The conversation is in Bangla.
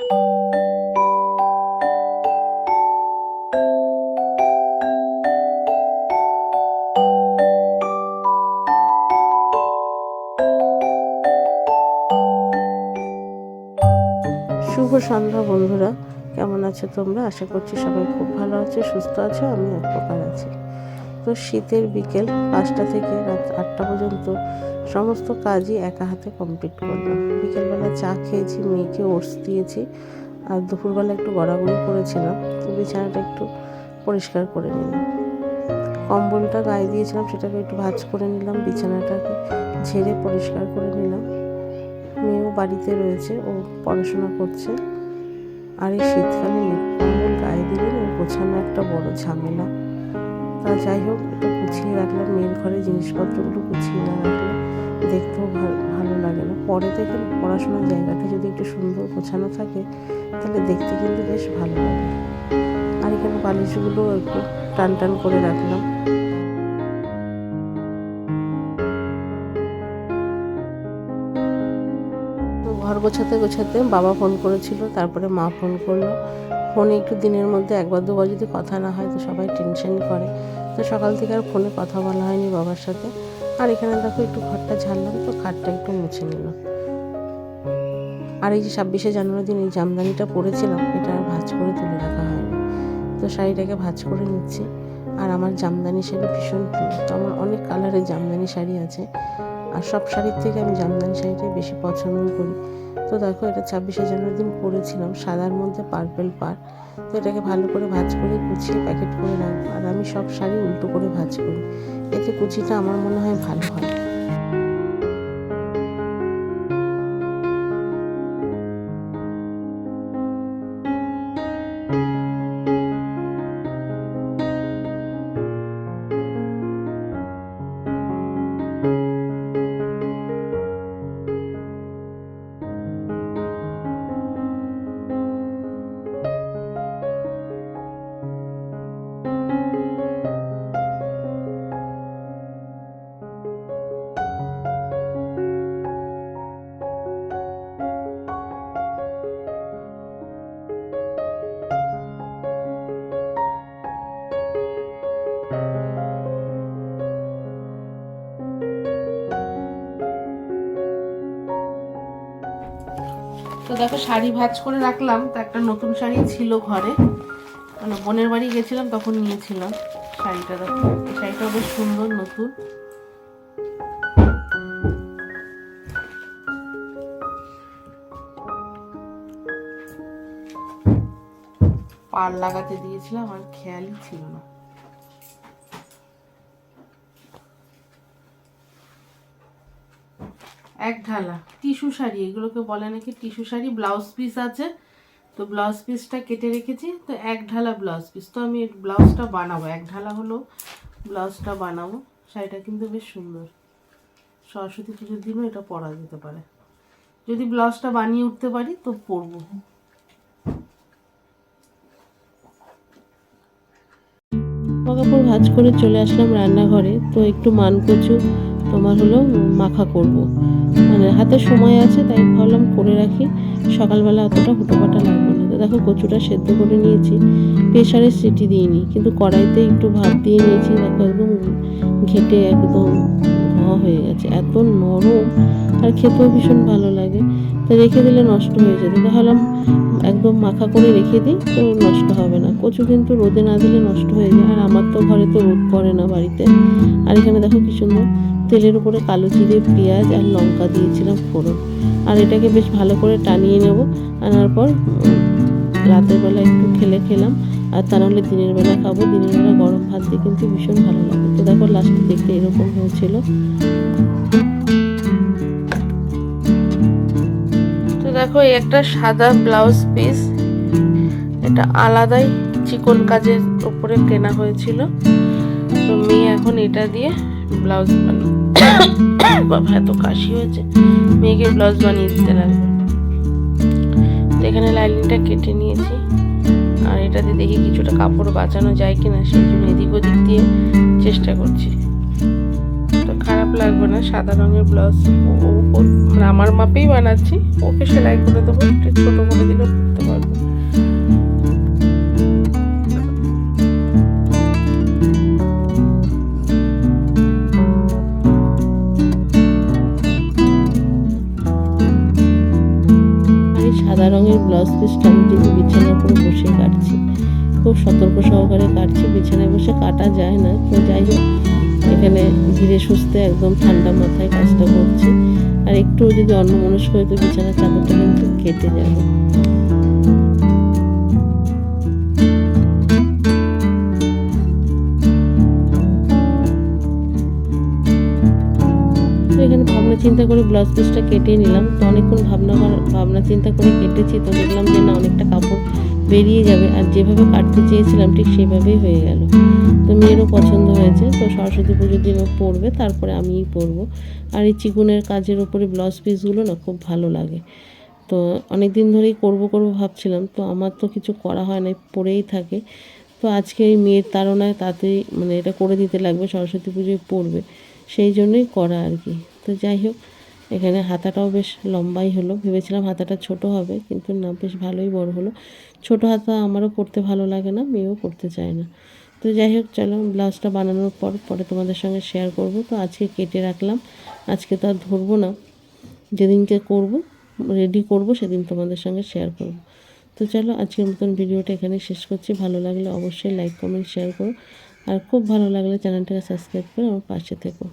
শুভ সন্ধ্যা, বন্ধুরা। কেমন আছো তোমরা? আশা করছি সবাই খুব ভালো আছে, সুস্থ আছো আমি এক প্রকার আছি। শীতের বিকেল পাঁচটা থেকে রাত আটটা পর্যন্ত সমস্ত কাজই একা হাতে কমপ্লিট করলাম। বিকেলবেলা চা খেয়েছি, মেয়েকে ওটস দিয়েছি আর দুপুরবেলা একটু গড়াগড়ি করেছিলাম, তো বিছানাটা একটু পরিষ্কার করে নিলাম। কম্বলটা গায়ে দিয়েছিলাম, সেটাকে একটু ভাঁজ করে নিলাম, বিছানাটাকে ঝেড়ে পরিষ্কার করে নিলাম। মেয়েও বাড়িতে রয়েছে, ও পড়াশোনা করছে। আর এই শীতকালে কম্বল গায়ে দিলে গোছানো একটা বড় ঝামেলা। তা যাই হোক একটু গুছিয়ে রাখলাম মেয়ের ঘরে জিনিসপত্রগুলো গুছিয়ে না রাখলে দেখতেও ভালো লাগে না। পরে দেখে পড়াশোনার জায়গাটা যদি একটু সুন্দর গোছানো থাকে, তাহলে দেখতে কিন্তু বেশ ভালো লাগে। আর এখানে বালিশগুলো একটু টান টান করে রাখলাম। ঘর গোছাতে গোছাতে বাবা ফোন করেছিল, তারপরে মা ফোন করল। ফোনে একটু দিনের মধ্যে একবার দুবার যদি কথা না হয় তো সবাই টেনশন করে। তো সকাল থেকে আর ফোনে কথা বলা হয়নি বাবার সাথে। আর এখানে দেখো একটু ঘরটা ঝাড়লাম, তো খাটটা একটু মুছে নিলাম আর এই যে ছাব্বিশে জানুয়ারি দিন এই জামদানিটা পরেছিলাম, এটা আর ভাঁজ করে তুলে রাখা হয়নি। তো শাড়িটাকে ভাঁজ করে নিচ্ছি। আর আমার জামদানি শাড়ি ভীষণ প্রিয়। তো আমার অনেক কালারের জামদানি শাড়ি আছে। আর সব শাড়ির থেকে আমি জামদানি শাড়িটাই বেশি পছন্দ করি। তো দেখো এটা ছাব্বিশে জানুয়ারি দিন পড়েছিলাম সাদার মধ্যে পার্পেল পার তো এটাকে ভালো করে ভাজ করে কুচিয়ে প্যাকেট করে রাখব। আর আমি সব শাড়ি উল্টো করে ভাজ করি। এতে কুচিটা আমার মনে হয় ভালো হয়। তো দেখো শাড়ি ভাঁজ করে রাখলাম, তো একটা নতুন শাড়ি ছিল ঘরে। মানে বোনের বাড়ি গেছিলাম, তখন নিয়েছিলাম শাড়িটা দেখো। শাড়িটা বেশ সুন্দর, নতুন। পার লাগাতে দিয়েছিলাম, আর খেয়ালই ছিল না। এক ঢালা, টিস্যু শাড়ি, এগুলোকে বলে নাকি টিস্যু শাড়ি ব্লাউজ পিস আছে। তো ব্লাউজ পিসটা কেটে রেখেছি, তো এক ঢালা ব্লাউজ পিস তো আমি ব্লাউজটা বানাবো, এক ঢালা হলো ব্লাউজটা বানাবো, শাড়িটা কিন্তু বেশ সুন্দর। সরস্বতী পুজোর দিনও এটা পরা যেতে পারে। যদি ব্লাউজটা বানিয়ে উঠতে পারি, তো পরবো। কাপড় ভাজ করে চলে আসলাম রান্নাঘরে, তো একটু মানকচু তোমার হলো মাখা করব। মানে হাতে সময় আছে, তাই ভাবলাম করে রাখি। সকালবেলা অতটা হুটোপাটা লাগবে না। তো দেখো কচুটা সেদ্ধ করে নিয়েছি প্রেশারে সিটি দিইনি, কিন্তু কড়াইতে একটু ভাত দিয়ে নিয়েছি। দেখো একদম ঘেটে একদম হয়ে গেছে, এত নরম আর খেতেও ভীষণ ভালো লাগে। তো রেখে দিলে নষ্ট হয়ে যেত। তাহলে একদম মাখা করে রেখে দিই, তো নষ্ট হবে না। কচু কিন্তু রোদে না দিলে নষ্ট হয়ে যায়, আর আমার তো ঘরে তো রোদ পড়ে না বাড়িতে। আর এখানে দেখো কি সুন্দর তেলের উপরে কালো জিরে, পেঁয়াজ আর লঙ্কা দিয়েছিলাম ফোড়ন। আর এটাকে বেশ ভালো করে টানিয়ে নেব। আনার পর রাতের বেলা একটু খেলে খেলাম। আর তা নাহলে দিনের বেলা খাব। দিনের বেলা গরম ভাত দিয়ে কিন্তু ভীষণ ভালো লাগে। তো দেখো লাস্টে দেখতে এরকম হয়েছিল। তো দেখো একটা সাদা ব্লাউজ পিস এটা আলাদাই চিকন কাজের উপরে কেনা হয়েছিল। তো মেয়ে এখন এটা দিয়ে ব্লাউজ বানাবে বাবা, এত কাশি হয়েছে। মেয়েকে ব্লাউজ বানিয়ে দিতে লাগবে তো এখানে লাইনিংটা কেটে নিয়েছি। আর এটাতে দেখি কিছুটা কাপড় বাঁচানো যায় কিনা, সেই জন্য এদিক ওদিক দিয়ে চেষ্টা করছি। তো খারাপ লাগবে না, সাদা রঙের ব্লাউজ আমার মাপেই বানাচ্ছি। ওকে সেলাই করে দেবো, একটু ছোটো করে দিলেও করতে পারব। ব্লাউজ পিসটা আমি কিন্তু বিছানার উপরে বসে কাটছি, খুব সতর্ক সহকারে কাটছি, বিছানায় বসে কাটা যায় না। তো যাই হোক, এখানে ধীরে সুস্থে একদম ঠান্ডা মাথায় কাজটা করছি। আর একটু যদি অন্য মনস্ক হয়তো বিছানার চাদরটা কিন্তু কেটে যাবে। চিন্তা করে ব্লাউজ পিসটা কেটে নিলাম। তো অনেকক্ষণ ভাবনা ভাবনা চিন্তা করে কেটেছি, তো দেখলাম যে না, অনেকটা কাপড় বেরিয়ে যাবে। আর যেভাবে কাটতে চেয়েছিলাম, ঠিক সেভাবেই হয়ে গেল। তো মেয়েরও পছন্দ হয়েছে, তো সরস্বতী পুজোর দিনও পরবে, তারপরে আমিই পরবো। আর এই চিকুনের কাজের ওপরে ব্লাউজ পিসগুলো না খুব ভালো লাগে। তো অনেক দিন ধরেই করব করব ভাবছিলাম, তো আমার তো কিছু করা হয় না পরেই থাকে। তো আজকে এই মেয়ের তাড়নায় তাতেই মানে এটা করে দিতে লাগবে, সরস্বতী পুজোয় পড়বে সেই জন্যই করা আর কি। তো যাই হোক, এখানে হাতাটাও বেশ লম্বাই হলো। ভেবেছিলাম হাতাটা ছোট হবে, কিন্তু না, বেশ ভালোই বড় হলো। ছোট হাতা আমারও পরতে ভালো লাগে না, মেয়েও পরতে চায় না। তো যাই হোক, চলো ব্লাউজটা বানানোর পর পরে তোমাদের সঙ্গে শেয়ার করব। তো আজকে কেটে রাখলাম, আজকে তো আর ধরবো না। যেদিনকে করব রেডি করব, সেদিন তোমাদের সঙ্গে শেয়ার করব। তো চলো আজকের মতন ভিডিওটা এখানে শেষ করছি। ভালো লাগলে অবশ্যই লাইক কমেন্ট শেয়ার করো। আর খুব ভালো লাগলে চ্যানেলটাকে সাবস্ক্রাইব করে আমার পাশে থেকো।